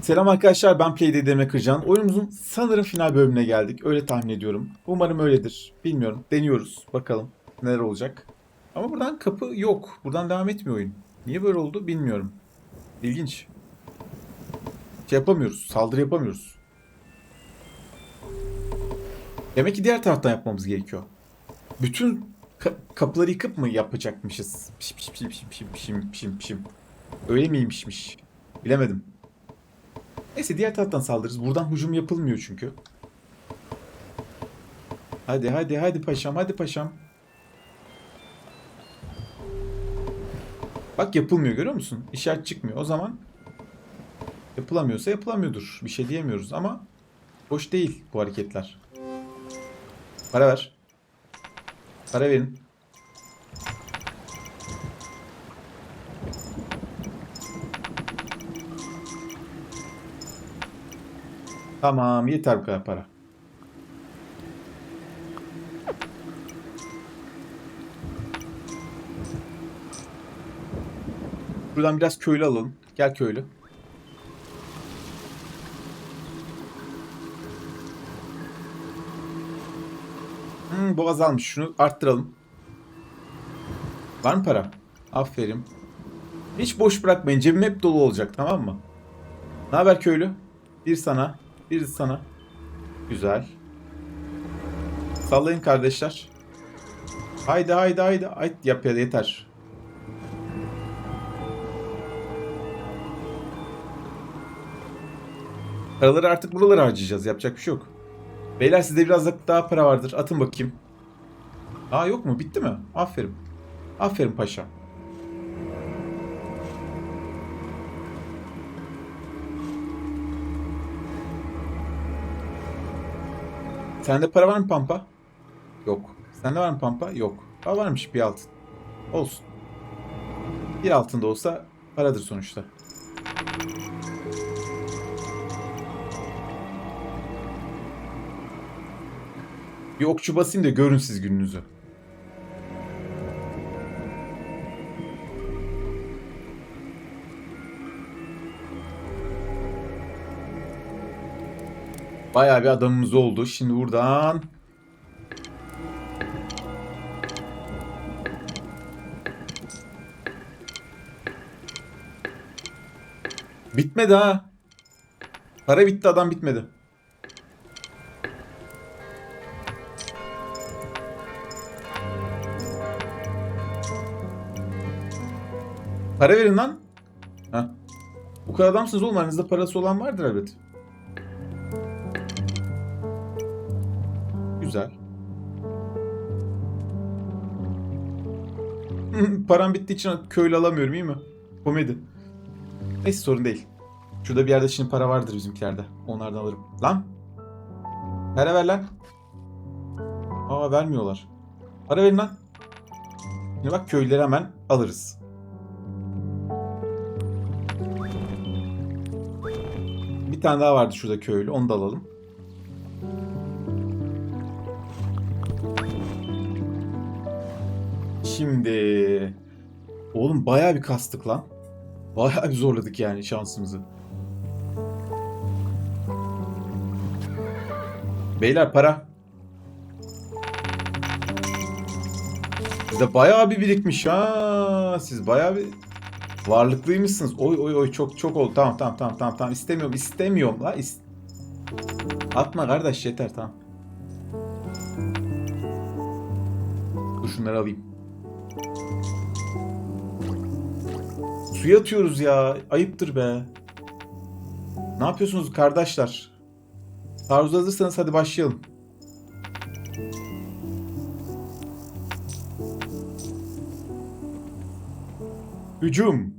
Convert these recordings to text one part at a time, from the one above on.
Selam arkadaşlar ben Playday Demir Kırcan. Oyunumuzun sanırım final bölümüne geldik. Öyle tahmin ediyorum. Umarım öyledir. Bilmiyorum. Deniyoruz. Bakalım neler olacak. Ama buradan kapı yok. Buradan devam etmiyor oyun. Niye böyle oldu bilmiyorum. İlginç. Şey yapamıyoruz. Saldırı yapamıyoruz. Demek ki diğer taraftan yapmamız gerekiyor. Bütün ka- kapıları yıkıp mı yapacakmışız? Pişim pişim pişim pişim pişim pişim. Öyle miymişmiş? Bilemedim. Neyse diğer taraftan saldırırız. Buradan hücum yapılmıyor çünkü. Hadi hadi hadi paşam hadi paşam. Bak yapılmıyor görüyor musun? İşaret çıkmıyor. O zaman yapılamıyorsa yapılamıyordur. Bir şey diyemiyoruz ama boş değil bu hareketler. Para ver. Para verin. Tamam yeter bu kadar para. Buradan biraz köylü alalım. Gel köylü. Hmm, bu azalmış. Şunu arttıralım. Var mı para? Aferin. Hiç boş bırakmayın. Cebim hep dolu olacak tamam mı? Ne haber köylü? Bir sana, bir sana. Güzel. Sallayın kardeşler. Haydi haydi haydi. Haydi yap ya yeter. Paraları artık buralara harcayacağız. Yapacak bir şey yok. Beyler sizde biraz da- daha para vardır. Atın bakayım. Aa yok mu? Bitti mi? Aferin. Aferin paşa. Sende para var mı Pampa? Yok. Sende var mı Pampa? Yok. Aa varmış bir altın. Olsun. Bir altın da olsa paradır sonuçta. Bir okçu basayım da görün siz gününüzü. Bayağı bir adamımız oldu. Şimdi buradan Bitmedi ha. Para bitti adam bitmedi. Para verin lan. Heh. Bu kadar adamsınız oğlum. Aranızda parası olan vardır elbet. Güzel. Param bittiği için köylü alamıyorum iyi mi? Komedi. Neyse sorun değil. Şurada bir yerde şimdi para vardır bizimkilerde. Onlardan alırım. Lan! Para ver lan. Aa vermiyorlar. Para verin lan. Şimdi bak köylüleri hemen alırız. Bir tane daha vardı şurada köylü. Onu da alalım. Şimdi... Oğlum bayağı bir kastık lan. Bayağı bir zorladık yani şansımızı. Beyler para. Sizde bayağı bir birikmiş ha. Siz bayağı bir varlıklıymışsınız. Oy oy oy çok çok oldu. Tamam tamam tamam tamam tamam istemiyorum istemiyorum la. is- Atma kardeş yeter tamam. Dur şunları alayım. Suya atıyoruz ya. Ayıptır be. Ne yapıyorsunuz kardeşler? Taarruz hazırsanız hadi başlayalım. Hücum.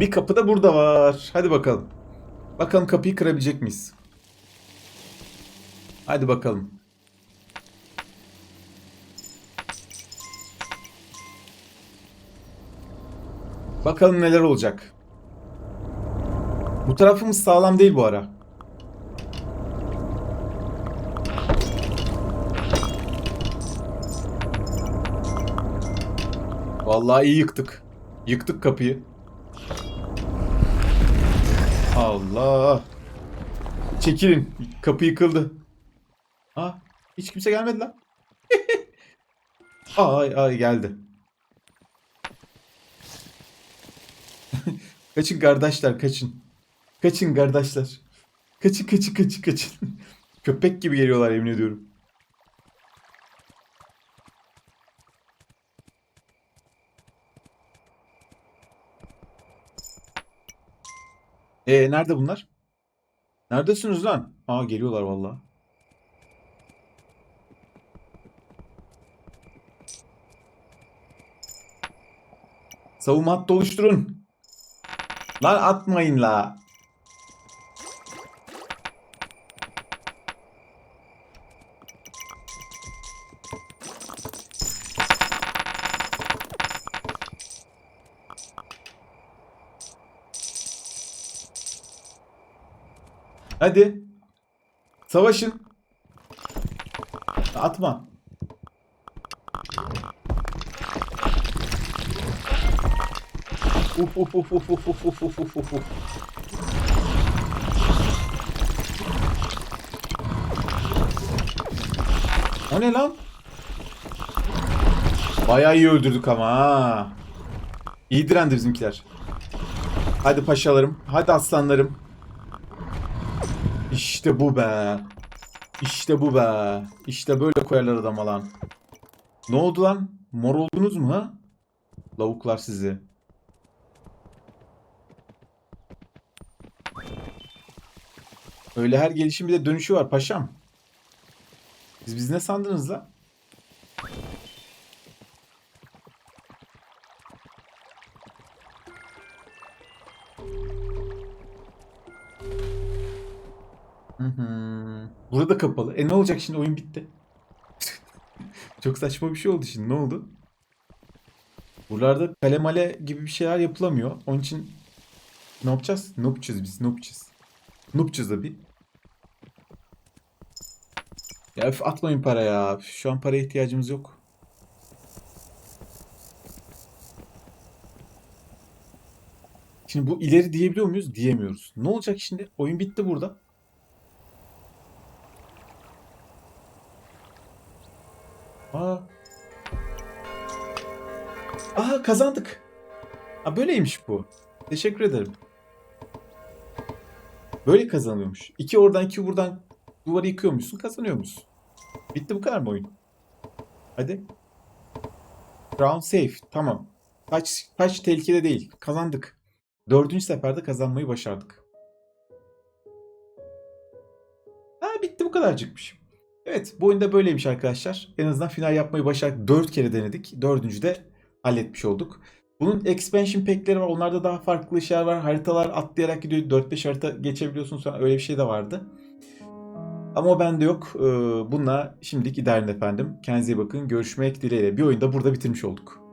Bir kapı da burada var. Hadi bakalım. Bakalım kapıyı kırabilecek miyiz? Hadi bakalım. Bakalım neler olacak. Bu tarafımız sağlam değil bu ara. Vallahi iyi yıktık. Yıktık kapıyı. Allah. Çekilin. Kapı yıkıldı. Aa, hiç kimse gelmedi lan. ay ay geldi. kaçın kardeşler kaçın. Kaçın kardeşler. Kaçın kaçın kaçın kaçın. Köpek gibi geliyorlar yemin ediyorum. E nerede bunlar? Neredesiniz lan? Aa geliyorlar vallahi. Savunma hattı oluşturun. Lan atmayın la. Hadi. Savaşın. Atma. Uf uf uf uf uf uf uf uf uf uf uf. O ne lan? Bayağı iyi öldürdük ama ha. İyi direndi bizimkiler. Hadi paşalarım. Hadi aslanlarım. İşte bu be. İşte bu be. İşte böyle koyarlar adama lan. Ne oldu lan? Mor oldunuz mu ha? Lavuklar sizi. Öyle her gelişim bir de dönüşü var paşam. Siz biz ne sandınız la? Burada kapalı. E ne olacak şimdi oyun bitti. Çok saçma bir şey oldu şimdi. Ne oldu? Buralarda kale male gibi bir şeyler yapılamıyor. Onun için ne yapacağız? Ne yapacağız biz? Ne yapacağız? Ne yapacağız abi? Ya öf, atmayın para ya. Şu an paraya ihtiyacımız yok. Şimdi bu ileri diyebiliyor muyuz? Diyemiyoruz. Ne olacak şimdi? Oyun bitti burada. Aa. Aha kazandık. Ha böyleymiş bu. Teşekkür ederim. Böyle kazanıyormuş. İki oradan iki buradan duvarı yıkıyormuşsun kazanıyormuşsun. Bitti bu kadar mı oyun? Hadi. Round safe. Tamam. Kaç, kaç tehlikede değil. Kazandık. Dördüncü seferde kazanmayı başardık. Ha bitti bu kadarcıkmış. Evet bu oyunda böyleymiş arkadaşlar. En azından final yapmayı başardık. Dört kere denedik. Dördüncü de halletmiş olduk. Bunun expansion pack'leri var. Onlarda daha farklı şeyler var. Haritalar atlayarak gidiyor. 4-5 harita geçebiliyorsun sonra öyle bir şey de vardı. Ama o bende yok. Ee, Bununla şimdilik idare efendim. Kendinize iyi bakın. Görüşmek dileğiyle. Bir oyunda burada bitirmiş olduk.